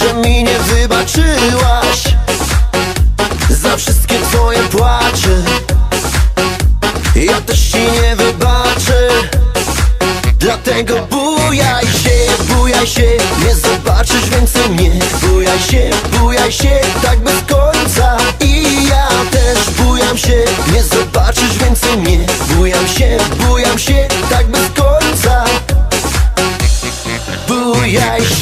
Że mi nie wybaczyłaś Za wszystkie twoje płacze. Ja też ci nie wybaczę Dlatego bujaj się, bujaj się Nie zobaczysz więcej mnie. Bujaj się, bujaj się Tak bez końca. I ja też bujam się Nie zobaczysz więcej mnie. Bujam się, bujam się Tak bez końca. Bujaj się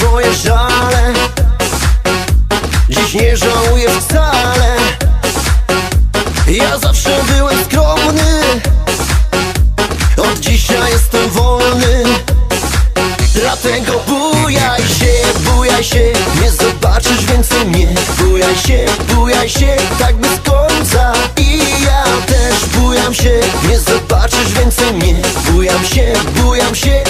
twoje żale. Dziś nie żałuję wcale. Ja zawsze byłem skromny. Od dzisiaj jestem wolny. Dlatego bujaj się, bujaj się. Nie zobaczysz więcej mnie. Bujaj się, bujaj się. Tak bez końca. I ja też bujam się. Nie zobaczysz więcej mnie. Bujam się, bujam się